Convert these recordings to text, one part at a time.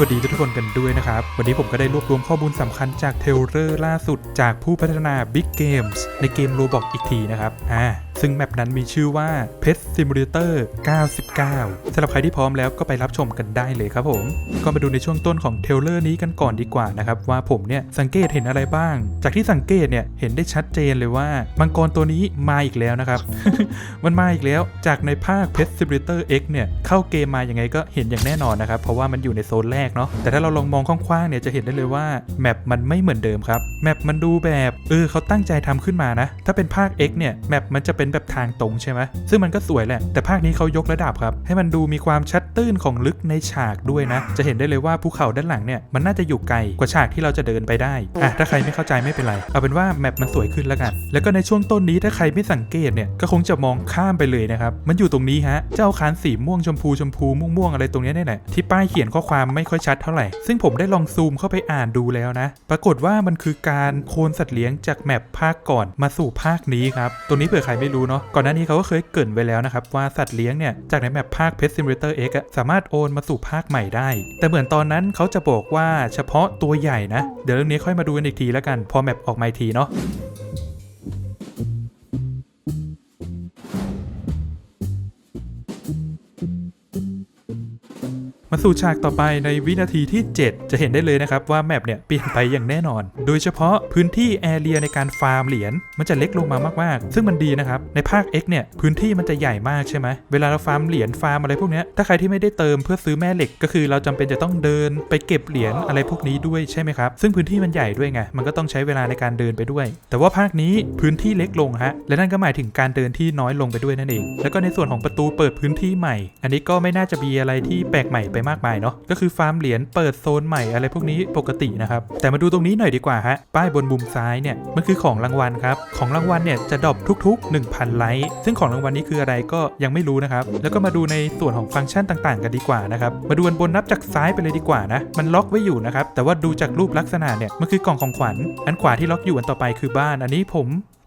วัสดีทุกคนกันด้วยนะครับ วันนี้ผมก็ได้รวบรวมข้อมูลสำคัญจากเทลเลอร์ล่าสุดจากผู้พัฒนา Big Games ในเกม Roblox อีกทีนะครับ อ่า ซึ่งแมปนั้นมีชื่อว่า Pet Simulator 99สำหรับใครที่พร้อมแล้วก็ไปรับชมกันได้เลยครับผม ก็มาดูในช่วงต้นของเทลเลอร์นี้กันก่อนดีกว่านะครับว่าผมเนี่ยสังเกตเห็นอะไรบ้าง จากที่สังเกตเนี่ยเห็นได้ชัดเจนเลยว่ามังกรตัวนี้มาอีกแล้วนะครับ มันมาอีกแล้วจากในภาค Pet Simulator X เนี่ยเข้าเกมมาอย่างไงก็เห็นอย่างแน่นอนนะครับเพราะว่ามันอยู่ในโซนแรกเนาะแต่ถ้าเราลองมองกว้างๆเนี่ยจะเห็นได้เลยว่าแมปมันไม่เหมือนเดิมครับแมปมันดูแบบเออเขาตั้งใจทำขึ้นมานะถ้าเป็นภาค X เนี่ยแมปมันจะเป็นแบบทางตรงใช่ไหมซึ่งมันก็สวยแหละ แต่ภาคนี้เขายกระดับครับ ให้มันดูมีความชัดตื้นของลึกในฉากด้วยนะ จะเห็นได้เลยว่าภูเขาด้านหลังเนี่ยมันน่าจะอยู่ไกลกว่าฉากที่เราจะเดินไปได้อะถ้าใครไม่เข้าใจไม่เป็นไร เอาเป็นว่าแมปมันสวยขึ้นแล้วกัน แล้วก็ในช่วงต้นนี้ถ้าใครไม่สังเกตเนี่ยก็คงจะมองข้ามไปเลยนะครับ มันอยู่ตรงนี้ฮะ เจ้าคานสีม่วงชมพูชมพูม่วงม่วงๆอะไรตรงนี้เนี่ยแหละที่ป้ายเขียนข้อความไม่ค่อยชัดเท่าไหร่ ซึ่งผมได้ลองซูมเข้าไปอ่านดูแล้วนะ ปรากฏว่ามันคือการโคลนสัตว์เลี้ยงจากแมปภาคก่อนมาสู่ภาคนี้ครับ ตัวนี้เผื่อใครไม่รู้เนาะก่อนหน้านี้เขาก็เคยเกรินไว้แล้วนะครับว่าสัตว์เลี้ยงเนี่ยจากในแมปภาค Pet Simulator X สามารถโอนมาสู่ภาคใหม่ได้ แต่เหมือนตอนนั้นเขาจะบอกว่าเฉพาะตัวใหญ่นะ เดี๋ยวเรื่องนี้ค่อยมาดูกันอีกทีแล้วกัน พอแมปออกมาทีเนาะ มาสู่ฉากต่อไปในวินาทีที่ 7 จะเห็นได้เลยนะครับว่าแมปเนี่ยเปลี่ยนไปอย่างแน่นอน โดยเฉพาะพื้นที่แอเรียในการฟาร์มเหรียญมันจะเล็กลงมามากๆ ซึ่งมันดีนะครับ ในภาค X เนี่ยพื้นที่มันจะใหญ่มากใช่ไหมเวลาเราฟาร์มเหรียญฟาร์มอะไรพวกนี้ถ้าใครที่ไม่ได้เติมเพื่อซื้อแม่เหล็ก ก็คือเราจำเป็นจะต้องเดินไปเก็บเหรียญอะไรพวกนี้ด้วยใช่ไหมครับซึ่งพื้นที่มันใหญ่ด้วยไงมันก็ต้องใช้เวลาในการเดินไปด้วย แต่ว่าภาคนี้พื้นที่เล็กลงฮะและนั่นก็หมายถึงการเดินที่น้อยลงไปด้วยนั่นเอง แล้วก็ในส่วนของประตูเปิดพื้นที่ใหม่ อันนี้ก็ไม่น่าจะมีอะไรที่แปลกใหม่ไปมากมายเนาะก็คือฟาร์มเหรียญเปิดโซนใหม่อะไรพวกนี้ปกตินะครับ แต่มาดูตรงนี้หน่อยดีกว่าฮะป้ายบนมุมซ้ายเนี่ยมันคือของรางวัลครับของรางวัลเนี่ยจะดรอปทุก ๆ 1,000 ไลค์ซึ่งของรางวัลนี้คืออะไรก็ยังไม่รู้นะครับแล้วก็มาดูในส่วนของฟังก์ชันต่างๆ กันดีกว่านะครับมาดูอันบนนับจากซ้ายไปเลยดีกว่านะมันล็อกไว้อยู่นะครับแต่ว่าดูจากรูปลักษณะเนี่ยมันคือกล่องของขวัญอันขวาที่ล็อกอยู่อันต่อไปคือบ้าน อันนี้ผม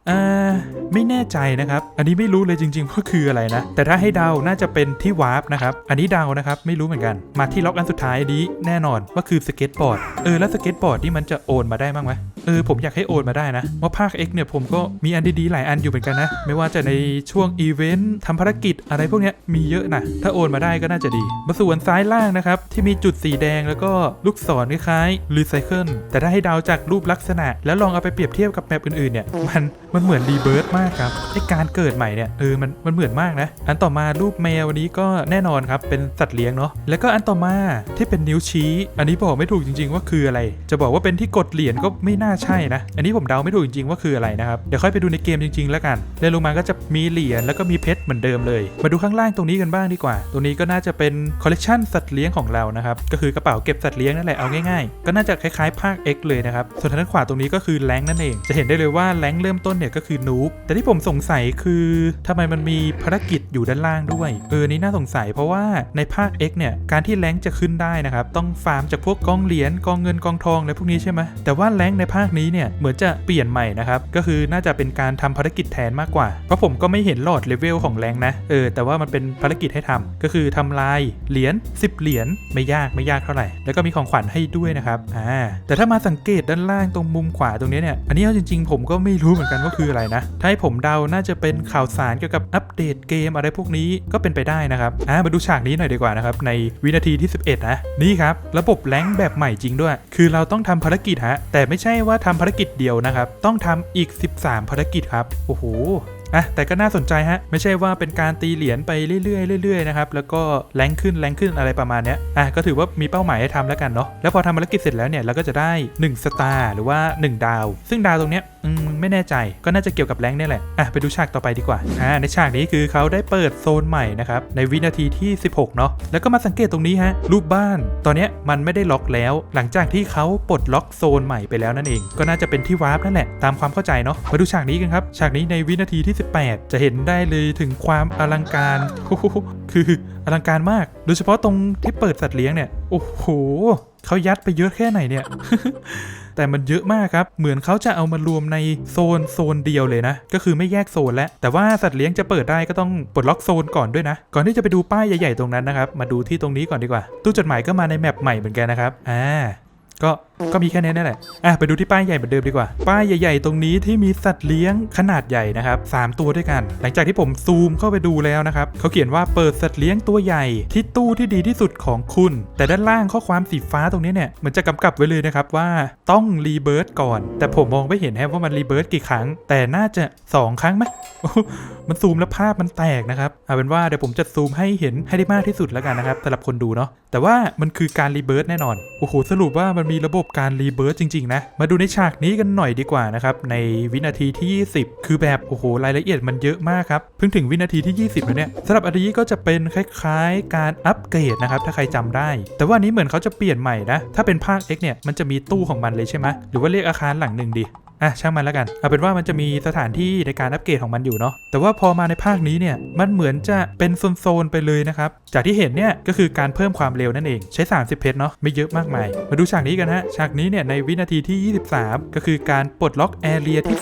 อ่าไม่แน่ใจนะครับ อันนี้ไม่รู้เลยจริงๆว่าคืออะไรนะ แต่ถ้าให้เดาน่าจะเป็นที่วาร์ปนะครับ อันนี้เดานะครับ ไม่รู้เหมือนกัน มาที่ล็อกอันสุดท้ายนี้แน่นอนว่าคือสเก็ตบอร์ด เออแล้วสเก็ตบอร์ดนี่มันจะโอนมาได้บ้างไหมเออผมอยากให้โอนมาได้นะ ว่าภาค X เนี่ยผมก็มีอันดีๆหลายอันอยู่เหมือนกันนะ ไม่ว่าจะในช่วงอีเวนต์ทำภารกิจอะไรพวกเนี้ยมีเยอะนะ ถ้าโอนมาได้ก็น่าจะดี มาส่วนซ้ายล่างนะครับ ที่มีจุดสีแดงแล้วก็ลูกศรคล้ายๆรีไซเคิลแต่ถ้าให้เดาจากรูปลักษณะ แล้วลองเอาไปเปรียบเทียบกับแมปอื่นๆเนี่ยมันมันเหมือนรีเบิร์ตมากครับไอการเกิดใหม่เนี่ยเออมันมันเหมือนมากนะ อันต่อมารูปแมวันนี้ก็แน่นอนครับเป็นสัตว์เลี้ยงเนาะแล้วก็อันต่อมาที่เป็นนิ้วชี้ อันนี้บอกไม่ถูกจริง ๆ ว่าคืออะไร จะบอกว่าเป็นที่กดเหรียญก็ไม่น่าใช่นะ อันนี้ผมเดาไม่ถูกจริง ๆ ว่าคืออะไรนะครับเดี๋ยวค่อยไปดูในเกมจริง ๆ แล้วกันแล้วลงมาก็จะมีเหรียญแล้วก็มีเพชรเหมือนเดิมเลย มาดูข้างล่างตรงนี้กันบ้างดีกว่า ตรงนี้ก็น่าจะเป็นคอลเลกชันสัตว์เลี้ยงของเรานะครับก็คือกระเป๋าเก็บสัตว์เลี้ยงนั่นแหละเอาง่ายๆ ก็น่าจะคล้ายๆภาค X เลยนะครับส่วนทางด้านขวาตรงนี้ก็คือแรงนั่นเองจะเห็นได้เลยว่าแรงเริ่มต้นเนี่ยก็คือนูบแต่ที่ผมสงสัยคือทำไมมันมีภารกิจอยู่ด้านล่างด้วย เออนี่น่าสงสัยเพราะว่าในภาค X เนี่ยการที่แรงจะขึ้นได้นะครับต้องฟาร์มจากพวกกองเหรียญกองเงินกองทองอะไรพวกนี้ใช่ไหมแต่ว่าแรงในภาคนี้เนี่ยเหมือนจะเปลี่ยนใหม่นะครับก็คือน่าจะเป็นการทำภารกิจแทนมากกว่า เพราะผมก็ไม่เห็นหลอดเลเวลของแรงนะเออแต่ว่ามันเป็นภารกิจให้ทำก็คือทำลายเหรียญ10 เหรียญไม่ยากไม่ยากเท่าไหร่ แล้วก็มีของขวัญให้ด้วยนะครับอ่าแต่ถ้ามาสังเกตด้านล่างตรงมุมขวาตรงนี้เนี่ยอันนี้เอาจริง ๆ ผมก็ไม่รู้เหมือนกันว่าคืออะไรนะ ถ้าให้ผมเดาน่าจะเป็นข่าวสารเกี่ยวกับอัปเดตเกมอะไรพวกนี้ก็เป็นไปได้นะครับอ่ามาดูฉากนี้หน่อยดีกว่านะครับ ในวินาทีที่ 11 นะ นี่ครับ ระบบแรงแบบใหม่จริงด้วย คือเราต้องทำภารกิจฮะ แต่ไม่ใช่ว่าทำภารกิจเดียวนะครับ ต้องทำอีก 13 ภารกิจครับ โอ้โหอะแต่ก็น่าสนใจฮะ ไม่ใช่ว่าเป็นการตีเหรียญไปเรื่อยๆเรื่อยๆนะครับแล้วก็แรงขึ้นแรงขึ้นอะไรประมาณเนี้ยอะก็ถือว่ามีเป้าหมายให้ทำแล้วกันเนาะแล้วพอทำภารกิจเสร็จแล้วเนี่ยเราก็จะได้ 1 สตาร์หรือว่า 1 ดาว ซึ่งดาวตรงเนี้ยอืมไม่แน่ใจก็น่าจะเกี่ยวกับแรงเนี่ยแหละอะไปดูฉากต่อไปดีกว่าอ่าในฉากนี้คือเขาได้เปิดโซนใหม่นะครับในวินาทีที่ 16 เนาะแล้วก็มาสังเกตตรงนี้ฮะรูปบ้าน ตอนเนี้ยมันไม่ได้ล็อกแล้ว หลังจากที่เขาปลดล็อกโซนใหม่ไปแล้วนั่นเอง ก็น่าจะเป็นที่วาร์ปนั่นแหละตามความเข้าใจเนาะมาดูฉากนี้กันครับฉากนี้ในวินาทีที่ 18 จะเห็นได้เลยถึงความอลังการคืออลังการมาก โดยเฉพาะตรงที่เปิดสัตว์เลี้ยงเนี่ย โอ้โหเขายัดไปเยอะแค่ไหนเนี่ย แต่มันเยอะมากครับ เหมือนเขาจะเอามารวมในโซนโซนเดียวเลยนะ ก็คือไม่แยกโซนแล้ว แต่ว่าสัตว์เลี้ยงจะเปิดได้ก็ต้องปลดล็อกโซนก่อนด้วยนะ ก่อนที่จะไปดูป้ายใหญ่ๆตรงนั้นนะครับ มาดูที่ตรงนี้ก่อนดีกว่า ตู้จดหมายก็มาในแมปใหม่เหมือนกันนะครับ อ่า ก็ ก็มีแค่นี้นั่นแหละ อะไปดูที่ป้ายใหญ่เหมือนเดิมดีกว่า ป้ายใหญ่ ๆ ตรงนี้ที่มีสัตว์เลี้ยงขนาดใหญ่นะครับสามตัวด้วยกัน หลังจากที่ผมซูมเข้าไปดูแล้วนะครับเขาเขียนว่าเปิดสัตว์เลี้ยงตัวใหญ่ที่ตู้ที่ดีที่สุดของคุณ แต่ด้านล่างข้อความสีฟ้าตรงนี้เนี่ยเหมือนจะกำกับไว้เลยนะครับว่าต้องรีเบิร์ตก่อน แต่ผมมองไม่เห็นแฮะว่ามันรีเบิร์ตกี่ครั้ง แต่น่าจะ 2 ครั้งไหมมันซูมแล้วภาพมันแตกนะครับเอาเป็นว่าเดี๋ยวผมจะซูมให้เห็นให้ได้มากที่สุดแล้วกันนะครับสำหรับคนดูเนาะแต่ว่ามันคือการรีเบิร์ตแน่นอนโอ้โหสรุปว่ามันมีระบบการรีเบิร์ตจริง ๆ นะ มาดูในฉากนี้กันหน่อยดีกว่านะครับ ในวินาทีที่ 20 คือแบบโอ้โหรายละเอียดมันเยอะมากครับ เพิ่งถึงวินาทีที่ 20แล้วเนี่ยสำหรับอันนี้ก็จะเป็นคล้ายๆ การอัปเกรดนะครับถ้าใครจำได้ แต่ว่าอันนี้เหมือนเขาจะเปลี่ยนใหม่นะถ้าเป็นภาค X เนี่ยมันจะมีตู้ของมันเลยใช่ไหมหรือว่าเรียกอาคารหลังหนึ่งดี อะช่างมันแล้วกัน เอาเป็นว่ามันจะมีสถานที่ในการอัปเกรดของมันอยู่เนาะ แต่ว่าพอมาในภาคนี้เนี่ย มันเหมือนจะเป็นโซนๆไปเลยนะครับ จากที่เห็นเนี่ยก็คือการเพิ่มความเร็วนั่นเอง ใช้ 30 เพชรเนาะ ไม่เยอะมากมาย มาดูฉากนี้กันฮะ ฉากนี้เนี่ยในวินาทีที่ 23 ก็คือการปลดล็อกแอเรียที่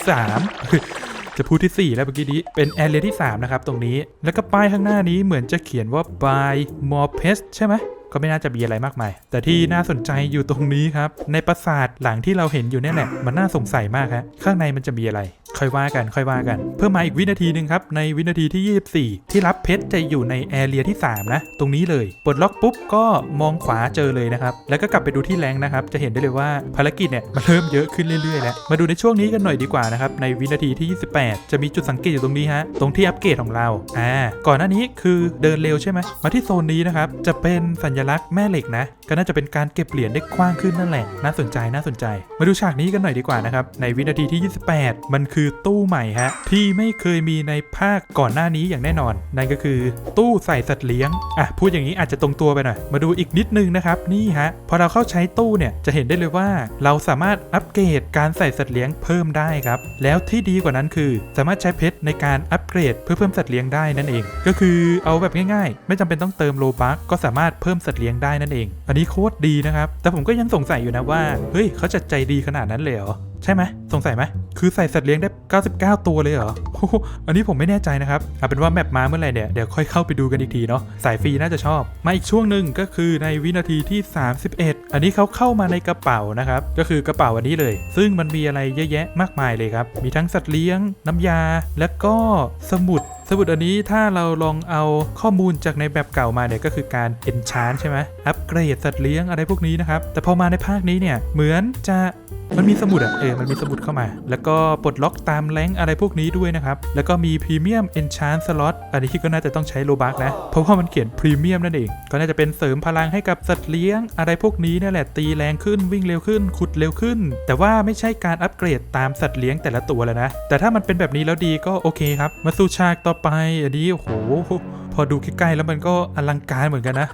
3จะพูดที่ 4 แล้วเมื่อกี้นี้เป็นแอเรียที่ 3 นะครับ ตรงนี้ แล้วก็ป้ายข้างหน้านี้เหมือนจะเขียนว่า buy more pest ใช่ไหม ก็ไม่น่าจะมีอะไรมากมาย แต่ที่น่าสนใจอยู่ตรงนี้ครับ ในปราสาทหลังที่เราเห็นอยู่เนี่ยแหละ มันน่าสงสัยมากฮะข้างในมันจะมีอะไร ค่อยว่ากัน ค่อยว่ากัน เพิ่มมาอีกวินาทีหนึ่งครับ ในวินาทีที่ 24 ที่รับเพชรจะอยู่ในแอเรียที่ 3 นะ ตรงนี้เลยปลดล็อกปุ๊บก็มองขวาเจอเลยนะครับ แล้วก็กลับไปดูที่แรงนะครับ จะเห็นได้เลยว่าภารกิจเนี่ยมันเริ่มเยอะขึ้นเรื่อยๆแล้ว มาดูในช่วงนี้กันหน่อยดีกว่านะครับ ในวินาทีที่ 28 จะมีจุดสังเกตอยู่ตรงนี้ฮะ ตรงที่อัปเกรดของเรา อ่า ก่อนหน้านี้คือเดินเร็วใช่ไหมมาที่โซนนี้นะครับ จะเป็นสัญลักษณ์แม่เหล็กนะ ก็น่าจะเป็นการเก็บเหรียญได้กว้างขึ้นนั่นแหละ น่าสนใจน่าสนใจ มาดูฉากนี้กันหน่อยดีกว่านะครับ ในวินาทีที่ 28 มันคือตู้ใหม่ฮะ ที่ไม่เคยมีในภาคก่อนหน้านี้อย่างแน่นอน นั่นก็คือ ตู้ใส่สัตว์เลี้ยง อะ พูดอย่างนี้อาจจะตรงตัวไปหน่อย มาดูอีกนิดนึงนะครับ นี่ฮะ พอเราเข้าใช้ตู้เนี่ย จะเห็นได้เลยว่า เราสามารถอัปเกรดการใส่สัตว์เลี้ยงเพิ่มได้ครับ แล้วที่ดีกว่านั้นคือ สามารถใช้เพชรในการอัปเกรดเพื่อเพิ่มสัตว์เลี้ยงได้นั่นเอง ก็คือเอาแบบง่ายๆ ไม่จำเป็นต้องเติมโลบัคก็สามารถเพิ่มสตว์เลี้ยงได้นั่นเอง อันนี้โคตรดีนะครับ แต่ผมก็ยังสงสัยอยู่นะว่า เฮ้ยเขาจะใจดีขนาดนั้นเลยเหรอ ใช่ไหมสงสัยไหมคือใส่สัตว์เลี้ยงได้ 99 ตัวเลยเหรออันนี้ผมไม่แน่ใจนะครับเอาเป็นว่าแมปมาเมื่อไหร่เนี่ยเดี๋ยวค่อยเข้าไปดูกันอีกทีเนาะสายฟรีน่าจะชอบ มาอีกช่วงหนึ่งก็คือในวินาทีที่ 31 อันนี้เขาเข้ามาในกระเป๋านะครับก็คือกระเป๋าอันนี้เลย ซึ่งมันมีอะไรเยอะแยะมากมายเลยครับมีทั้งสัตว์เลี้ยง น้ำยา และก็สมุดสมุดอันนี้ถ้าเราลองเอาข้อมูลจากในแบบเก่ามาเนี่ยก็คือการ enchant ใช่ไหมอัปเกรดสัตว์เลี้ยงอะไรพวกนี้นะครับแต่พอมาในภาคนี้เนี่ยเหมือนจะ มันมีสมุดอะเออ มันมีสมุดเข้ามา แล้วก็ปลดล็อกตามแรงอะไรพวกนี้ด้วยนะครับ แล้วก็มีพรีเมียม enchant slot อันนี้ก็น่าจะต้องใช้โลบักนะ เพราะว่ามันเขียนพรีเมียมนั่นเอง ก็น่าจะเป็นเสริมพลังให้กับสัตว์เลี้ยงอะไรพวกนี้นั่นแหละ ตีแรงขึ้นวิ่งเร็วขึ้น ขุดเร็วขึ้น แต่ว่าไม่ใช่การอัปเกรดตามสัตว์เลี้ยงแต่ละตัวแล้วนะ แต่ถ้ามันเป็นแบบนี้แล้วดีก็โอเคครับ มาสู่ฉากต่อไป อันนี้โอ้โห พอดูใกล้ๆแล้วมันก็อลังการเหมือนกันนะ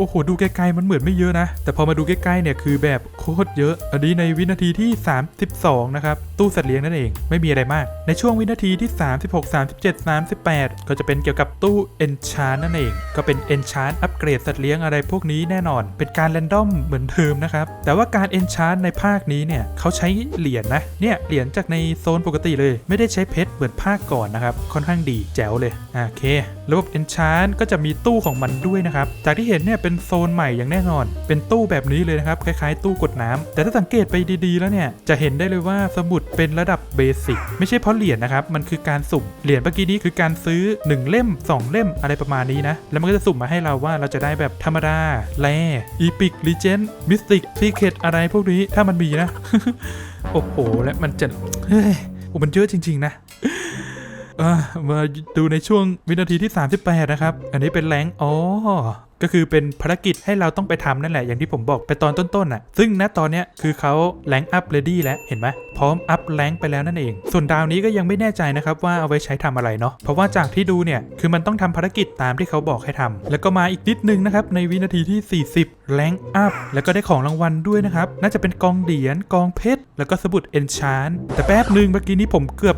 โอ้โห ดูไกลๆมันเหมือนไม่เยอะนะ แต่พอมาดูใกล้ๆเนี่ยคือแบบโคตรเยอะ อันนี้ในวินาทีที่ 32 นะครับ ตู้สัตว์เลี้ยงนั่นเองไม่มีอะไรมาก ในช่วงวินาทีที่ 36 37 38 ก็จะเป็นเกี่ยวกับตู้ Enchant นั่นเอง ก็เป็น Enchant อัปเกรดสัตว์เลี้ยงอะไรพวกนี้แน่นอน เป็นการแรนดอมเหมือนเดิมนะครับ แต่ว่าการ Enchant ในภาคนี้เนี่ยเขาใช้เหรียญนะเนี่ยเหรียญจากในโซนปกติเลย ไม่ได้ใช้เพชรเหมือนภาคก่อนนะครับ ค่อนข้างดีแจ๋วเลยโอเค ระบบ Enchant ก็จะมีตู้ของมันด้วยนะครับ จากที่เห็นเนี่ยเป็นโซนใหม่อย่างแน่นอน เป็นตู้แบบนี้เลยนะครับ คล้ายๆ ตู้กดน้ำแต่ถ้าสังเกตไปดีๆ แล้วเนี่ย จะเห็นได้เลยว่าสมุดเป็นระดับเบสิกไม่ใช่เพราะเหรียญนะครับ มันคือการสุ่ม เหรียญเมื่อกี้นี้คือการซื้อ 1 เล่ม 2 เล่มอะไรประมาณนี้นะ แล้วมันก็จะสุ่มมาให้เราว่าเราจะได้แบบธรรมดาแลอีพิกลีเจนมิสติกซีเคตอะไรพวกนี้ถ้ามันมีนะ โอ้โห และมันจะเฮ้ยโอ้มันเยอะจริง ๆ นะ มาดูในช่วงวินาทีที่ 38 นะครับ อันนี้เป็นแรงอ๋อ ก็คือเป็นภารกิจให้เราต้องไปทำนั่นแหละอย่างที่ผมบอกไปตอนต้นๆน่ะ ซึ่งณตอนเนี้ยคือเขาแรงอัพเรดี้แล้วเห็นไหมพร้อมอัพแรงไปแล้วนั่นเอง ส่วนดาวนี้ก็ยังไม่แน่ใจนะครับว่าเอาไว้ใช้ทำอะไรเนาะเพราะว่าจากที่ดูเนี่ยคือมันต้องทำภารกิจตามที่เขาบอกให้ทำแล้วก็มาอีกนิดนึงนะครับในวินาทีที่ 40 แรงอัพแล้วก็ได้ของรางวัลด้วยนะครับน่าจะเป็นกองเหรียญกองเพชรแล้วก็สมุดเอนชานแต่แป๊บหนึ่งเมื่อกี้นี้ผมเกือบ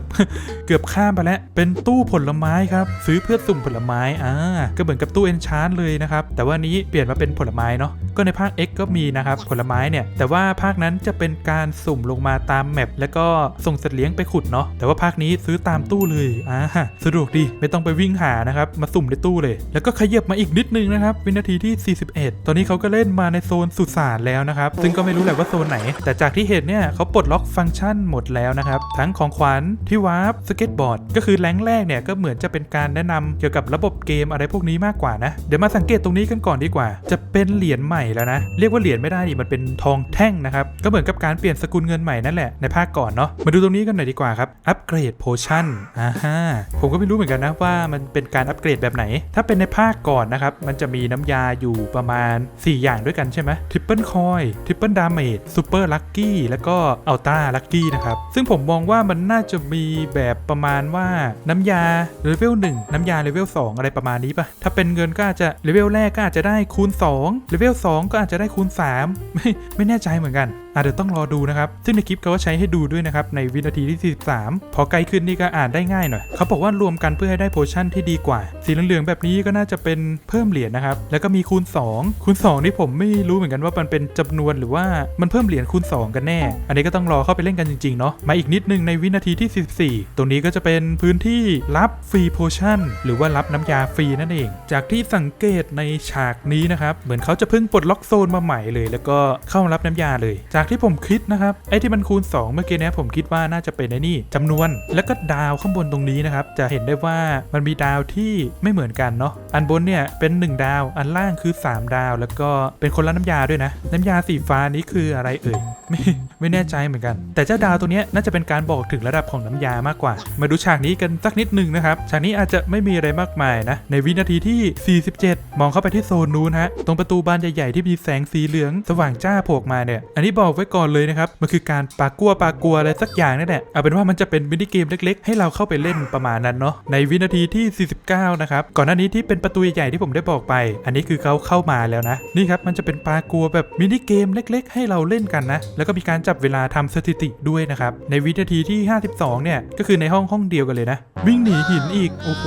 เกือบข้ามไปแล้วเป็นตู้ผลไม้ครับซื้อเพื่อสุ่มผลไม้อ่าก็เหมือนกับตู้เอนชานเลยนะครับแต่ว่านี้เปลี่ยนมาเป็นผลไม้เนาะก็ในภาค X ก็มีนะครับผลไม้เนี่ยแต่ว่าภาคนั้นจะเป็นการสุ่มลงมาตามแมปแล้วก็ส่งสัตว์เลี้ยงไปขุดเนาะแต่ว่าภาคนี้ซื้อตามตู้เลยอ่าสะดวกดีไม่ต้องไปวิ่งหานะครับมาสุ่มในตู้เลย แล้วก็ขยับมาอีกนิดนึงนะครับวินาทีที่ 41 ตอนนี้เขาก็เล่นมาในโซนสุสานแล้วนะครับซึ่งก็ไม่รู้แหละว่าโซนไหน แต่จากที่เห็นเนี่ยเขาปลดล็อกฟังก์ชันหมดแล้วนะครับทั้งของขวัญที่วาร์ปสเก็ตบอร์ดก็คือแรงค์แรกเนี่ยก็เหมือนจะเป็นการแนะนำเกี่ยวกับระบบเกมอะไรพวกนี้มากกว่านะเดี๋ยวมาสังเกตตรงนี้กันก่อนดีกว่า จะเป็นเหรียญใหม่แล้วนะ เรียกว่าเหรียญไม่ได้ดิมันเป็นทองแท่งนะครับ ก็เหมือนกับการเปลี่ยนสกุลเงินใหม่นั่นแหละในภาคก่อนเนาะ มาดูตรงนี้กันหน่อยดีกว่าครับ อัปเกรดโพชั่น อ่าฮะ ผมก็ไม่รู้เหมือนกันนะว่ามันเป็นการอัปเกรดแบบไหน ถ้าเป็นในภาคก่อนนะครับ มันจะมีน้ำยาอยู่ประมาณ 4 อย่างด้วยกันใช่ไหมทริปเปิลคอยทริปเปิลดาเมจซูเปอร์ลัคกี้แล้วก็อัลต้าลัคกี้นะครับ ซึ่งผมมองว่ามันน่าจะมีแบบประมาณว่าน้ำยาเลเวล1น้ำยาเลเวล2อะไรประมาณนี้ปะถ้าเป็นเงินก็อาจจะเลเวลแรกก็อาจจะได้คูณ2เลเวล2ก็อาจจะได้คูณ3ไม่ไม่แน่ใจเหมือนกันอะเดี๋ยวต้องรอดูนะครับ ซึ่งในคลิปเขาก็ใช้ให้ดูด้วยนะครับ ในวินาทีที่ 43 พอไกลขึ้นนี่ก็อ่านได้ง่ายหน่อยเขาบอกว่ารวมกันเพื่อให้ได้โพชั่นที่ดีกว่า สีเหลืองๆแบบนี้ก็น่าจะเป็นเพิ่มเหรียญนะครับ แล้วก็มีคูณ 2 คูณ 2 นี่ผมไม่รู้เหมือนกันว่ามันเป็นจำนวนหรือว่ามันเพิ่มเหรียญคูณ 2 กันแน่ อันนี้ก็ต้องรอเข้าไปเล่นกันจริงๆเนาะมาอีกนิดนึงในวินาทีที่ 44 ตรงนี้ก็จะเป็นพื้นที่รับฟรีโพชั่นหรือว่ารับน้ำยาฟรีนั่นเอง จากที่สังเกตในฉากนี้นะครับเหมือนเขาจะเพิ่งปลดล็อกโซนมาใหม่เลย แล้วก็เข้ารับน้ำยาเลยจากากที่ผมคิดนะครับไอ้ที่มันคูณ 2 เมื่อกี้นี้ผมคิดว่าน่าจะเป็นไอ้นี่จำนวน แล้วก็ดาวข้างบนตรงนี้นะครับจะเห็นได้ว่ามันมีดาวที่ไม่เหมือนกันเนาะอันบนเนี่ยเป็น 1 ดาว อันล่างคือ 3 ดาว แล้วก็เป็นคนละน้ำยาด้วยนะ น้ำยาสีฟ้านี้คืออะไรเอ่ยไม่ไม่แน่ใจเหมือนกัน แต่เจ้าดาวตัวนี้น่าจะเป็นการบอกถึงระดับของน้ำยามากกว่า มาดูฉากนี้กันสักนิดหนึ่งนะครับฉากนี้อาจจะไม่มีอะไรมากมายนะในวินาทีที่ 47 มองเข้าไปที่โซนนู้นฮะตรงประตูบานใหญ่ๆที่มีแสงสีเหลืองสว่างจ้าโผล่ออกมาเนี่ยอันนี้บอกไว้ก่อนเลยนะครับ มันคือการปากัวปากัวอะไรสักอย่างนั่นแหละเอาเป็นว่ามันจะเป็นมินิเกมเล็กๆ ให้เราเข้าไปเล่นประมาณนั้นเนาะในวินาทีที่ 49 นะครับ ก่อนหน้านี้ที่เป็นประตูใหญ่ที่ผมได้บอกไป อันนี้คือเขาเข้ามาแล้วนะ นี่ครับมันจะเป็นปากัวแบบมินิเกมเล็ก ๆ ให้เราเล่นกันนะ แล้วก็มีการจับเวลาทำสถิติด้วยนะครับในวินาทีที่ 52 เนี่ยก็คือในห้องห้องเดียวกันเลยนะ วิ่งหนีหินอีกโอ้โห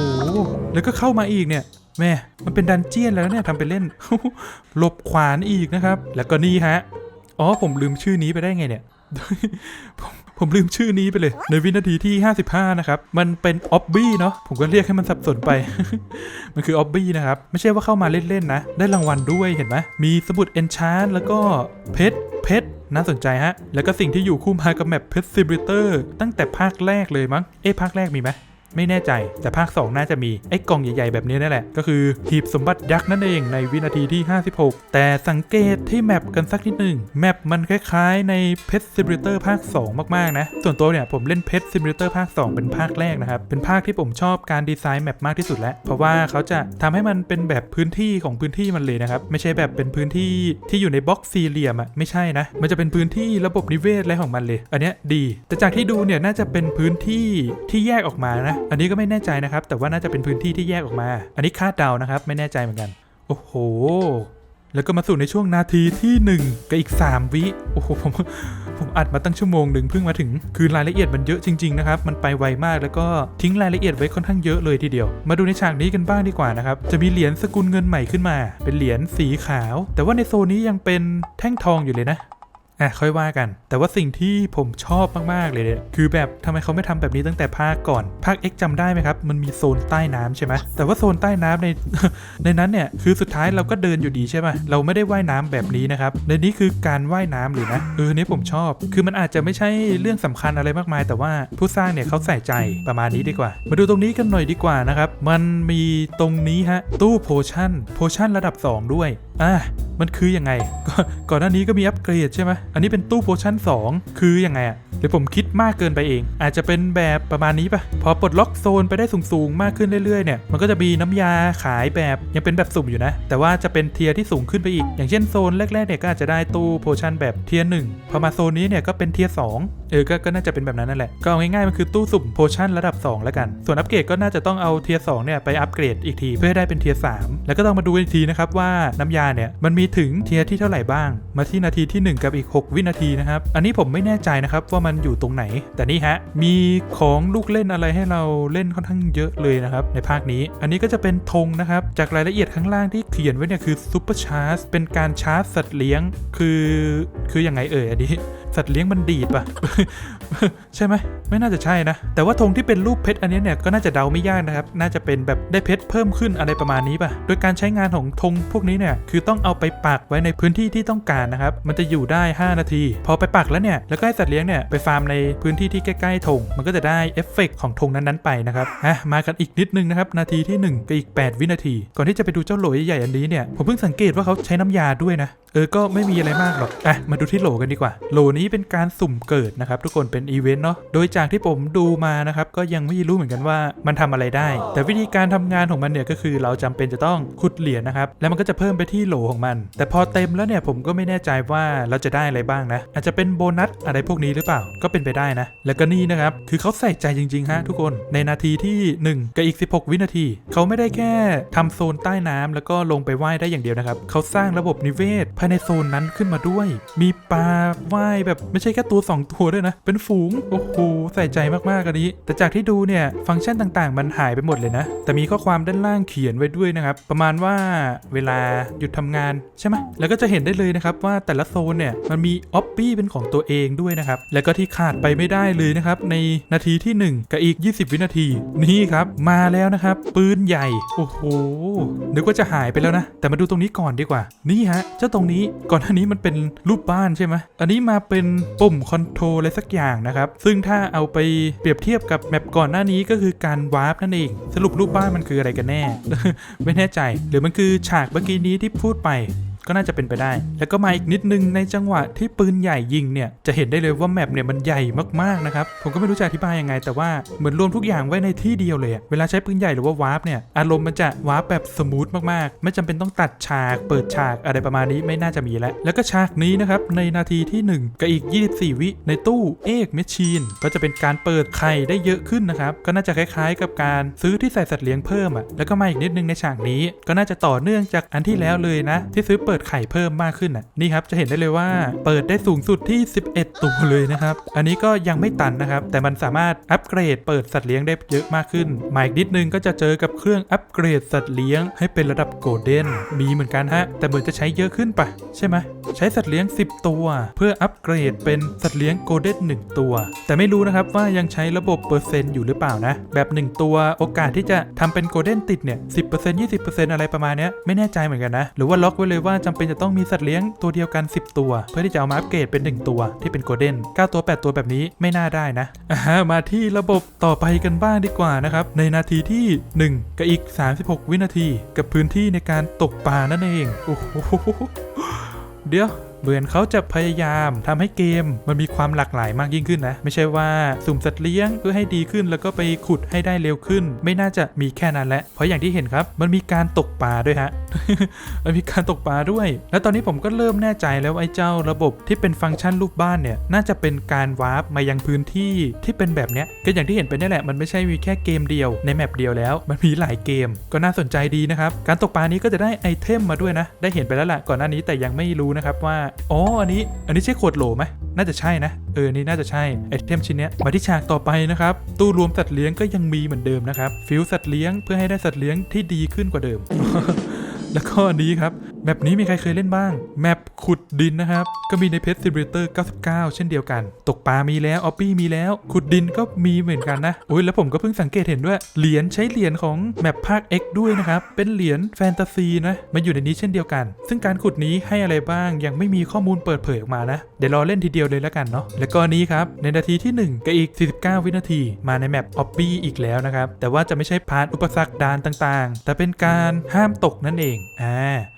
แล้วก็เข้ามาอีกเนี่ยแม่ มันเป็นดันเจียนแล้วเนี่ยทำไปเล่น หลบขวานอีกนะครับ แล้วก็นี่ฮะ อ๋อผมลืมชื่อนี้ไปได้ไงเนี่ยผมผมลืมชื่อนี้ไปเลย ในวินาทีที่ 55 นะครับ มันเป็นออบบี้เนาะผมก็เรียกให้มันสับสนไป มันคือออบบี้นะครับ ไม่ใช่ว่าเข้ามาเล่น ๆ นะ ได้รางวัลด้วยเห็นไหมมีสมุดเอนชานแล้วก็เพชรเพชรน่าสนใจฮะ แล้วก็สิ่งที่อยู่คู่มากับแมปเพชรซิบิเตอร์ตั้งแต่ภาคแรกเลยมั้งเอ๊ะภาคแรกมีไหม ไม่แน่ใจ แต่ภาค 2 น่าจะมี ไอ้กล่องใหญ่ๆ แบบนี้นั่นแหละ ก็คือหีบสมบัติยักษ์นั่นเองในวินาทีที่ 56 แต่สังเกตที่แมปกันสักนิดหนึ่งแมปมันคล้ายๆ ในเพชรซิมิเตอร์ภาค 2 มากๆ นะ ส่วนตัวเนี่ยผมเล่นเพชรซิมิเตอร์ภาค 2 เป็นภาคแรกนะครับ เป็นภาคที่ผมชอบการดีไซน์แมปมากที่สุดแล้ว เพราะว่าเขาจะทำให้มันเป็นแบบพื้นที่ของพื้นที่มันเลยนะครับ ไม่ใช่แบบเป็นพื้นที่ที่อยู่ในบล็อกสี่เหลี่ยมอะไม่ใช่นะ มันจะเป็นพื้นที่ระบบนิเวศอะไรของมันเลย อันเนี้ยดี แต่จากที่ดูเนี่ยน่าจะเป็นพื้นที่ที่แยกออกมานะอันนี้ก็ไม่แน่ใจนะครับ แต่ว่าน่าจะเป็นพื้นที่ที่แยกออกมา อันนี้คาดเดานะครับ ไม่แน่ใจเหมือนกัน โอ้โห แล้วก็มาสู่ในช่วงนาทีที่ 1กับอีก 3 วิ โอ้โห ผมผมอัดมาตั้งชั่วโมงหนึ่งเพิ่งมาถึง คือรายละเอียดมันเยอะจริงๆนะครับ มันไปไวมากแล้วก็ทิ้งรายละเอียดไว้ค่อนข้างเยอะเลยทีเดียว มาดูในฉากนี้กันบ้างดีกว่านะครับ จะมีเหรียญสกุลเงินใหม่ขึ้นมา เป็นเหรียญสีขาว แต่ว่าในโซนนี้ยังเป็นแท่งทองอยู่เลยนะ อะค่อยว่ากัน แต่ว่าสิ่งที่ผมชอบมากๆเลยเนี่ยคือแบบทำไมเขาไม่ทำแบบนี้ตั้งแต่ภาคก่อน ภาค X จำได้ไหมครับ มันมีโซนใต้น้ำใช่ไหมแต่ว่าโซนใต้น้ำในในนั้นเนี่ยคือสุดท้ายเราก็เดินอยู่ดีใช่ไหมเราไม่ได้ว่ายน้ำแบบนี้นะครับในนี้คือการว่ายน้ำเลยนะเออเนี่ยผมชอบ คือมันอาจจะไม่ใช่เรื่องสำคัญอะไรมากมาย แต่ว่าผู้สร้างเนี่ยเขาใส่ใจประมาณนี้ดีกว่า มาดูตรงนี้กันหน่อยดีกว่านะครับมันมีตรงนี้ฮะตู้โพชั่นโพชั่นระดับ 2 ด้วยอะมันคือยังไง ก่อนก่อนหน้านี้ก็มีอัปเกรดใช่ไหม อันนี้เป็นตู้โพชั่น2 คือยังไงอะหรือผมคิดมากเกินไปเอง อาจจะเป็นแบบประมาณนี้ปะพอปลดล็อกโซนไปได้สูงๆ มากขึ้นเรื่อยๆเนี่ยมันก็จะมีน้ำยาขายแบบยังเป็นแบบสุ่มอยู่นะ แต่ว่าจะเป็นเทียร์ที่สูงขึ้นไปอีก อย่างเช่นโซนแรกๆเนี่ยก็อาจจะได้ตู้โพชั่นแบบเทียร์หนึ่งพอมาโซนนี้เนี่ยก็เป็นเทียร์สองเออก็ก็น่าจะเป็นแบบนั้นนั่นแหละ ก็เอาง่ายๆ มันคือตู้สุ่มโพชั่นระดับ 2 แล้วกัน ส่วนอัปเกรดก็น่าจะต้องเอาเทียร์สเนี่ยไปอัปเกรดอีกทีเพื่อให้ได้เป็นเทียร์สแล้วก็ต้องมาดูอีกทีนะครับว่าน้ำยาเนี่ยมันมีถึงเทียร์ที่เท่าไหร่บ้าง มาที่นาทีที่ 1 กับอีก 6 วินาทีนะครับ อันนี้ผมไม่แน่ใจนะครับว่ามันอยู่ตรงไหน แต่นี่ฮะมีของลูกเล่นอะไรให้เราเล่นค่อนข้างเยอะเลยนะครับในภาคนี้ อันนี้ก็จะเป็นธงนะครับจากรายละเอียดข้างล่างที่เขียนไว้เนี่ยคือซูเปอร์ชาร์จเป็นการชาร์จสัตว์เลี้ยงคือคือยังไงเอ่ยอันนี้ สัตว์เลี้ยงมันดีดปะใช่ไหมไม่น่าจะใช่นะ แต่ว่าธงที่เป็นรูปเพชรอันนี้เนี่ยก็น่าจะเดาไม่ยากนะครับ น่าจะเป็นแบบได้เพชรเพิ่มขึ้นอะไรประมาณนี้ปะโดยการใช้งานของธงพวกนี้เนี่ยคือต้องเอาไปปักไว้ในพื้นที่ที่ต้องการนะครับ มันจะอยู่ได้ 5 นาที พอไปปักแล้วเนี่ยแล้วก็ให้สัตว์เลี้ยงเนี่ยไปฟาร์มในพื้นที่ที่ใกล้ๆธงมันก็จะได้เอฟเฟกต์ของธงนั้นๆไปนะครับอะมากันอีกนิดนึงนะครับนาทีที่หนึ่งกับอีก 8 วินาที ก่อนที่จะไปดูเจ้าโหลใหญ่ๆอันนี้เนี่ยผมเพิ่งสังเกตว่าเขาใช้น้ำยาด้วยนะ เออ ก็ไม่มีอะไรมากหรอก อะ มาดูที่โหลกันดีกว่า โหลนี้เป็นการสุ่มเกิดนะครับ ทุกคนเป็นอีเวนต์เนาะ โดยจากที่ผมดูมานะครับ ก็ยังไม่รู้เหมือนกันว่ามันทำอะไรได้ แต่วิธีการทำงานของมันเนี่ยก็คือเราจำเป็นจะต้องขุดเหรียญนะครับ แล้วมันก็จะเพิ่มไปที่โหลของมัน แต่พอเต็มแล้วเนี่ยผมก็ไม่แน่ใจว่าเราจะได้อะไรบ้างนะ อาจจะเป็นโบนัสอะไรพวกนี้หรือเปล่า ก็เป็นไปได้นะ แล้วก็นี่นะครับ คือเขาใส่ใจจริงๆฮะทุกคน ในนาทีที่ 1 กับอีก 16 วินาที เขาไม่ได้แค่ทำโซนใต้น้ำแล้วก็ลงไปว่ายได้อย่างเดียวนะครับเขาสร้างระบบนิเวศายในโซนนั้นขึ้นมาด้วย มีปลาว่ายแบบไม่ใช่แค่ตัว 2 ตัวด้วยนะ เป็นฝูง โอ้โห ใส่ใจมากๆอันนี้ แต่จากที่ดูเนี่ย ฟังก์ชันต่างๆ มันหายไปหมดเลยนะ แต่มีข้อความด้านล่างเขียนไว้ด้วยนะครับ ประมาณว่าเวลาหยุดทำงานใช่ไหมแล้วก็จะเห็นได้เลยนะครับว่าแต่ละโซนเนี่ยมันมีออปปี้เป็นของตัวเองด้วยนะครับ แล้วก็ที่ขาดไปไม่ได้เลยนะครับในนาทีที่ 1 กับอีก 20 วินาที นี่ครับมาแล้วนะครับปืนใหญ่ โอ้โหนึกว่าจะหายไปแล้วนะ แต่มาดูตรงนี้ก่อนดีกว่า นี่ฮะเจ้าตรงนี้ก่อนหน้านี้มันเป็นรูปบ้านใช่ไหมอันนี้มาเป็นปุ่มคอนโทรลอะไรสักอย่างนะครับ ซึ่งถ้าเอาไปเปรียบเทียบกับแมปก่อนหน้านี้ก็คือการวาร์ปนั่นเอง สรุปรูปบ้านมันคืออะไรกันแน่ ไม่แน่ใจ หรือมันคือฉากเมื่อกี้นี้ที่พูดไป ก็น่าจะเป็นไปได้ แล้วก็มาอีกนิดนึงในจังหวะที่ปืนใหญ่ยิงเนี่ยจะเห็นได้เลยว่าแมปเนี่ยมันใหญ่มากๆนะครับผมก็ไม่รู้จะอธิบายยังไง แต่ว่าเหมือนรวมทุกอย่างไว้ในที่เดียวเลยอะเวลาใช้ปืนใหญ่หรือว่าวาร์ปเนี่ยอารมณ์มันจะวาร์ปแบบสมูทมากๆ ไม่จำเป็นต้องตัดฉาก เปิดฉากอะไรประมาณนี้ไม่น่าจะมีแล้ว แล้วก็ฉากนี้นะครับในนาทีที่ 1 กับอีก 24 วิในตู้เอกเมชชีนก็จะเป็นการเปิดไข่ได้เยอะขึ้นนะครับก็น่าจะคล้ายๆ กับการซื้อที่ใส่สัตว์เลี้ยงเพิ่มอะแล้วก็มาอีกนิดนึงในฉากนี้ก็น่าจะต่อเนื่องจากอันที่แล้วเลยนะ ที่ซื้อเปิดไข่เพิ่มมากขึ้นอะนี่ครับจะเห็นได้เลยว่าเปิดได้สูงสุดที่ 11 ตัวเลยนะครับ อันนี้ก็ยังไม่ตันนะครับ แต่มันสามารถอัปเกรดเปิดสัตว์เลี้ยงได้เยอะมากขึ้นมาอีกนิดนึงก็จะเจอกับเครื่องอัปเกรดสัตว์เลี้ยงให้เป็นระดับโกลเด้นมีเหมือนกันฮะ แต่เหมือนจะใช้เยอะขึ้นปะใช่ไหมใช้สัตว์เลี้ยง 10 ตัว เพื่ออัปเกรดเป็นสัตว์เลี้ยงโกลเด้น1 ตัว แต่ไม่รู้นะครับว่ายังใช้ระบบเปอร์เซ็นต์อยู่หรือเปล่านะ แบบ 1 ตัวโอกาสที่จะทำเป็นโกลเด้นติดเนี่ย10% 20%อะไรประมาณนี้ยไม่แน่ใจเหมือนกันนะ หรือว่าล็อกไว้เลยว่าจำเป็นจะต้องมีสัตว์เลี้ยงตัวเดียวกัน 10 ตัว เพื่อที่จะเอามาอัปเกรดเป็น 1 ตัวที่เป็นโกลเด้น9ตัว 8 ตัวแบบนี้ไม่น่าได้นะมาที่ระบบต่อไปกันบ้างดีกว่านะครับในนาทีที่ 1 กับอีก 36 วินาที กับพื้นที่ในการตกปลานั่นเองโอ้โหเดี๋ยว เหมือนเขาจะพยายามทำให้เกมมันมีความหลากหลายมากยิ่งขึ้นนะ ไม่ใช่ว่าสุ่มสัตว์เลี้ยงเพื่อให้ดีขึ้นแล้วก็ไปขุดให้ได้เร็วขึ้น ไม่น่าจะมีแค่นั้นแหละ เพราะอย่างที่เห็นครับ มันมีการตกปลาด้วยฮะ มันมีการตกปลาด้วย แล้วตอนนี้ผมก็เริ่มแน่ใจแล้วไอ้เจ้าระบบที่เป็นฟังก์ชันรูปบ้านเนี่ย น่าจะเป็นการวาร์ปมายังพื้นที่ที่เป็นแบบเนี้ย ก็อย่างที่เห็นไปนี่แหละ มันไม่ใช่มีแค่เกมเดียวในแมปเดียวแล้ว มันมีหลายเกม ก็น่าสนใจดีนะครับ การตกปลานี้ก็จะได้ไอเทมมาด้วยนะ ได้เห็นไปแล้วแหละก่อนหน้านี้แต่ยังไม่รู้นะครับว่าอ๋อ อันนี้ อันนี้ใช่ขวดโหลไหมน่าจะใช่นะ เออ นี่น่าจะใช่ไอเทมชิ้นเนี้ยมาที่ฉากต่อไปนะครับ ตู้รวมสัตว์เลี้ยงก็ยังมีเหมือนเดิมนะครับ ฟิวสัตว์เลี้ยงเพื่อให้ได้สัตว์เลี้ยงที่ดีขึ้นกว่าเดิม แล้วก็อันนี้ครับแมปนี้มีใครเคยเล่นบ้าง แมปขุดดินนะครับ ก็มีในเพจซิ m เ l เตอร์99 เช่นเดียวกัน ตกปลามีแล้วออปปี้มีแล้ว ขุดดินก็มีเหมือนกันนะโอ้ยแล้วผมก็เพิ่งสังเกตเห็นด้วยเหรียญใช้เหรียญของแมปภาค X ด้วยนะครับ เป็นเหรียญแฟนตาซีนะมาอยู่ในนี้เช่นเดียวกัน ซึ่งการขุดนี้ให้อะไรบ้างยังไม่มีข้อมูลเปิดเผยออกมานะ เดี๋ยวรอเล่นทีเดียวเลยแล้วกันเนาะแล้วก็อันนี้ครับในนาทีที่ 1 กับอีก 49 วินาที มาในแมปออปปี้อีกแล้วนะครับแต่ว่าจะไม่ใช่พาร์ทอุปสรรคด่านต่างๆ แต่เป็นการห้ามตกนั่นเองอ่า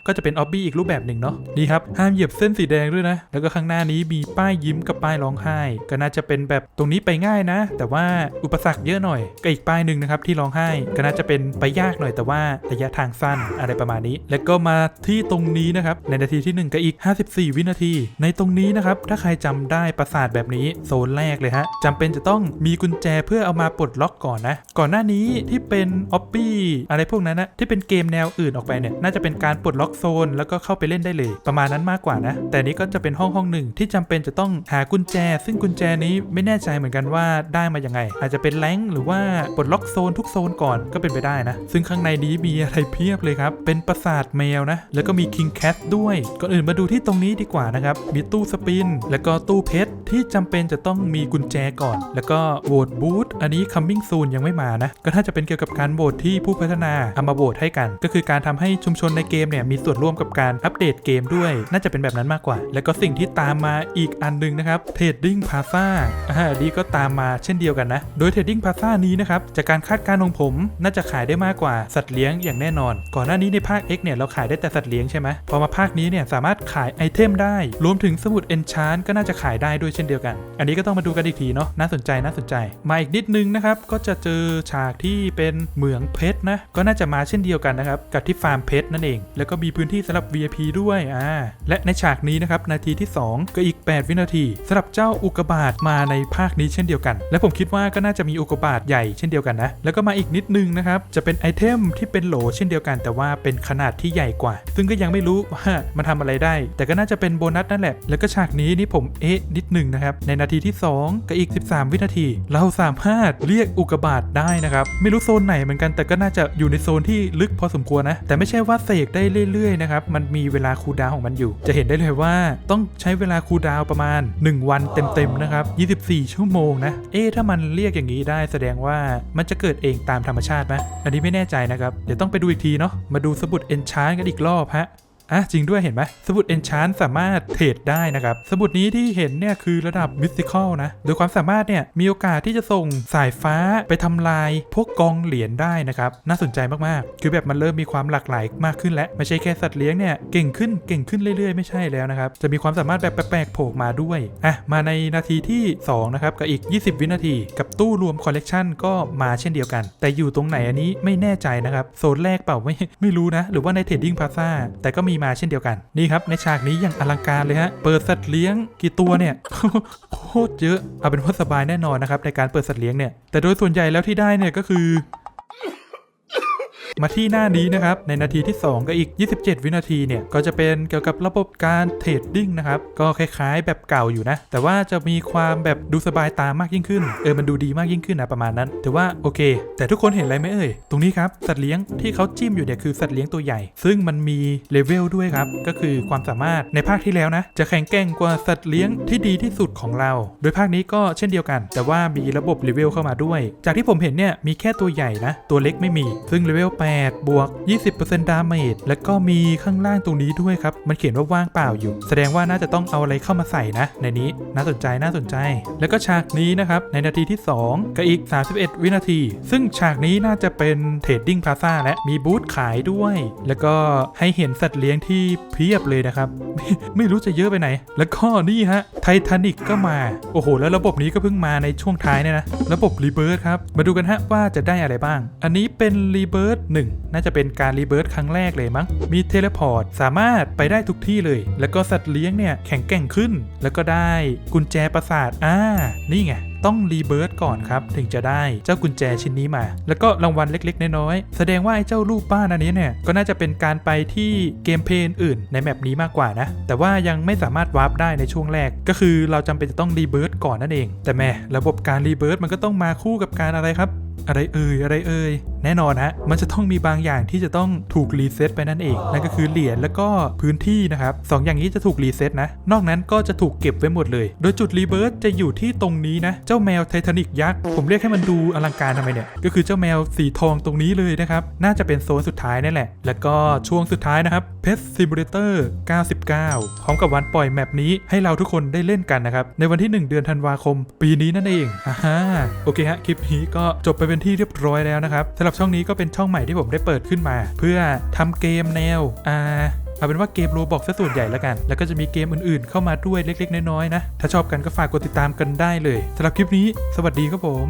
ก็จะเป็นออบบี้อีกรูปแบบหนึ่งเนาะนี่ครับห้ามเหยียบเส้นสีแดงด้วยนะ แล้วก็ข้างหน้านี้มีป้ายยิ้มกับป้ายร้องไห้ ก็น่าจะเป็นแบบตรงนี้ไปง่ายนะ แต่ว่าอุปสรรคเยอะหน่อยก็อีกป้ายหนึ่งนะครับที่ร้องไห้ก็น่าจะเป็นไปยากหน่อยแต่ว่าระยะทางสั้นอะไรประมาณนี้ แล้วก็มาที่ตรงนี้นะครับในนาทีที่หนึ่งก็อีก 54 วินาที ในตรงนี้นะครับถ้าใครจำได้ปราสาทแบบนี้โซนแรกเลยฮะจำเป็นจะต้องมีกุญแจเพื่อเอามาปลดล็อกก่อนนะก่อนหน้านี้ที่เป็นออ b บี้อะไรพวกนั้นนะที่เป็นเกมแนวอื่นออกไปเนี่ยน่าจะจะเป็นการปลดล็อกโซน แล้วก็เข้าไปเล่นได้เลย ประมาณนั้นมากกว่านะ แต่นี้ก็จะเป็นห้องห้องหนึ่งที่จำเป็นจะต้องหากุญแจ ซึ่งกุญแจนี้ไม่แน่ใจเหมือนกันว่าได้มายังไง อาจจะเป็นแรงหรือว่าปลดล็อกโซนทุกโซนก่อนก็เป็นไปได้นะ ซึ่งข้างในนี้มีอะไรเพียบเลยครับ เป็นปราสาทแมวนะ แล้วก็มี King Cat ด้วย ก่อนอื่นมาดูที่ตรงนี้ดีกว่านะครับ มีตู้สปิน แล้วก็ตู้เพชรที่จำเป็นจะต้องมีกุญแจก่อน แล้วก็โหวตบูธอันนี้ coming soon ยังไม่มานะ ก็น่าจะเป็นเกี่ยวกับการโหวตที่ผู้พัฒนาเอามาโหวตให้กัน ก็คือการทำให้ชุมชนในเกมเนี่ยมีส่วนร่วมกับการอัปเดตเกมด้วย น่าจะเป็นแบบนั้นมากกว่า แล้วก็สิ่งที่ตามมาอีกอันหนึงนะครับ Trading Plaza อ่าอันนี้ก็ตามมาเช่นเดียวกันนะ โดย Trading Plaza นี้นะครับจากการคาดการณ์ของผมน่าจะขายได้มากกว่าสัตว์เลี้ยงอย่างแน่นอน ก่อนหน้านี้ในภาค X เนี่ยเราขายได้แต่สัตว์เลี้ยงใช่ไหมพอมาภาคนี้เนี่ยสามารถขายไอเทมได้ รวมถึงสมุด Enchant ก็น่าจะขายได้ด้วยเช่นเดียวกัน อันนี้ก็ต้องมาดูกันอีกทีเนาะน่าสนใจน่าสนใจ มาอีกนิดนึงนะครับก็จะเจอฉากที่เป็นเหมืองเพชรนะก็น่าจะมาเช่นเดียวกันนะครับกับที่ฟาร์มเพชรนั่นเอง แล้วก็มีพื้นที่สำหรับ VIP ด้วยอ่าและในฉากนี้นะครับนาทีที่ 2 ก็อีก 8 วินาทีสำหรับเจ้าอุกบาตมาในภาคนี้เช่นเดียวกัน และผมคิดว่าก็น่าจะมีอุกบาตใหญ่เช่นเดียวกันนะแล้วก็มาอีกนิดนึงนะครับจะเป็นไอเทมที่เป็นโหลเช่นเดียวกัน แต่ว่าเป็นขนาดที่ใหญ่กว่า ซึ่งก็ยังไม่รู้ว่ามันทำอะไรได้ แต่ก็น่าจะเป็นโบนัสนั่นแหละ แล้วก็ฉากนี้นี่ผมเอ๊ะนิดนึงนะครับในนาทีที่ 2ก็อีก 13 วินาที เราสามารถเรียกอุกบาตได้นะครับไม่รู้โซนไหนเหมือนกันแต่ก็น่าจะอยู่ในโซนที่ลึกพอสมควรนะแต่ไม่ใช่ว่าเสกได้เรื่อยๆนะครับ มันมีเวลาคูลดาวของมันอยู่ จะเห็นได้เลยว่าต้องใช้เวลาคูลดาวประมาณ 1 วันเต็มๆนะครับ 24 ชั่วโมงนะ เอ๊ถ้ามันเรียกอย่างนี้ได้แสดงว่ามันจะเกิดเองตามธรรมชาติไหมอันนี้ไม่แน่ใจนะครับ เดี๋ยวต้องไปดูอีกทีเนาะ มาดูสมุดเอนชานกันอีกรอบฮะ อะจริงด้วยเห็นไหมสมุด Enchant สามารถเทรดได้นะครับ สมุดนี้ที่เห็นเนี่ยคือระดับ Mystical นะ โดยความสามารถเนี่ยมีโอกาสที่จะส่งสายฟ้าไปทำลายพวกกองเหรียญได้นะครับ น่าสนใจมากๆ คือแบบมันเริ่มมีความหลากหลายมากขึ้นแล้ว ไม่ใช่แค่สัตว์เลี้ยงเนี่ยเก่งขึ้นเก่งขึ้นเรื่อย ๆ ไม่ใช่แล้วนะครับ จะมีความสามารถแบบแปลกๆโผล่มาด้วยอะมาในนาทีที่2นะครับกับอีก 20 วินาที กับตู้รวมคอลเลกชันก็มาเช่นเดียวกัน แต่อยู่ตรงไหนอันนี้ไม่แน่ใจนะครับโซนแรกเปล่าไม่ไม่รู้นะหรือว่าในเทรดดิ้งพาซาแต่ก็มีมาเช่นเดียวกัน นี่ครับในฉากนี้ยังอลังการเลยฮะ เปิดสัตว์เลี้ยงกี่ตัวเนี่ยโคตรเยอะ เอาเป็นว่าสบายแน่นอนนะครับในการเปิดสัตว์เลี้ยงเนี่ย แต่โดยส่วนใหญ่แล้วที่ได้เนี่ยก็คือ มาที่หน้านี้นะครับ ในนาทีที่ 2 ก็อีก 27 วินาทีเนี่ย ก็จะเป็นเกี่ยวกับระบบการเทรดดิ้งนะครับ ก็คล้ายๆ แบบเก่าอยู่นะ แต่ว่าจะมีความแบบดูสบายตามากยิ่งขึ้น เออ มันดูดีมากยิ่งขึ้นนะประมาณนั้นถือว่าโอเค แต่ทุกคนเห็นอะไรไหมเอ่ย ตรงนี้ครับ สัตว์เลี้ยงที่เขาจิ้มอยู่เนี่ยคือสัตว์เลี้ยงตัวใหญ่ ซึ่งมันมีเลเวลด้วยครับ ก็คือความสามารถในภาคที่แล้วนะ จะแข็งแกร่งกว่าสัตว์เลี้ยงที่ดีที่สุดของเรา โดยภาคนี้ก็เช่นเดียวกัน แต่ว่ามีระบบเลเวลเข้ามาด้วย จากที่ผมเห็นเนี่ยมีแค่ตัวใหญ่นะ ตัวเล็กไม่มี ซึ่งเลเวล8 บวก 20%ดาเมจแล้วก็มีข้างล่างตรงนี้ด้วยครับ มันเขียนว่าว่างเปล่าอยู่ แสดงว่าน่าจะต้องเอาอะไรเข้ามาใส่นะ ในนี้น่าสนใจน่าสนใจ แล้วก็ฉากนี้นะครับ ในนาทีที่ 2 กับอีก 31 วินาที ซึ่งฉากนี้น่าจะเป็นเทรดดิ้งพลาซ่าและมีบูธขายด้วย แล้วก็ให้เห็นสัตว์เลี้ยงที่เพียบเลยนะครับ ไม่รู้จะเยอะไปไหน แล้วก็นี่ฮะไททานิกก็มา โอ้โห แล้วระบบนี้ก็เพิ่งมาในช่วงท้ายเนี่ยนะ ระบบรีเบิร์ดครับ มาดูกันฮะว่าจะได้อะไรบ้าง อันนี้เป็นรีเบิร์ด1 น่าจะเป็นการรีเบิร์ตครั้งแรกเลยมั้ง มีเทเลพอร์ต สามารถไปได้ทุกที่เลย แล้วก็สัตว์เลี้ยงเนี่ยแข็งแกร่งขึ้น แล้วก็ได้กุญแจประสาท อ่า นี่ไงต้องรีเบิร์ตก่อนครับ ถึงจะได้เจ้ากุญแจชิ้นนี้มา แล้วก็รางวัลเล็กๆ น้อยๆ แสดงว่าไอ้เจ้ารูปบ้านอันนี้เนี่ย ก็น่าจะเป็นการไปที่เกมเพลย์อื่น ในแมปนี้มากกว่านะ แต่ว่ายังไม่สามารถวาร์ปได้ในช่วงแรก ก็คือเราจำเป็นจะต้องรีเบิร์ตก่อนนั่นเอง แต่แม่ระบบการรีเบิร์ตมันก็ต้องมาคู่กับการอะไรครับ อะไรเอ่ยอะไรเอ่ยแน่นอนฮะมันจะต้องมีบางอย่างที่จะต้องถูกรีเซ็ตไปนั่นเองนั่นก็คือเหรียญแล้วก็พื้นที่นะครับสองอย่างนี้จะถูกรีเซ็ตนะ นอกนั้นก็จะถูกเก็บไว้หมดเลย โดยจุดรีเบิร์ตจะอยู่ที่ตรงนี้นะ เจ้าแมวไททานิกยักษ์ผมเรียกให้มันดูอลังการทำไมเนี่ยก็คือเจ้าแมวสีทองตรงนี้เลยนะครับน่าจะเป็นโซนสุดท้ายนั่นแหละ แล้วก็ช่วงสุดท้ายนะครับเพชรซิมูเลเตอร์99พร้อมกับวันปล่อยแมปนี้ให้เราทุกคนได้เล่นกันนะครับในวันที่ 1 เดือนธันวาคม ปีนี้นั่นเองอ่าโอเคฮะคลิปนี้ก็จบไปเป็นที่เรียบร้อยแล้วนะครับสำหรับช่องนี้ก็เป็นช่องใหม่ที่ผมได้เปิดขึ้นมา เพื่อทำเกมแนวอ่าเอาเป็นว่าเกมโรบอกซะส่วนใหญ่แล้วกัน แล้วก็จะมีเกมอื่นๆ เข้ามาด้วยเล็กๆ น้อยๆนะ ถ้าชอบกันก็ฝากกดติดตามกันได้เลยสำหรับคลิปนี้ สวัสดีครับผม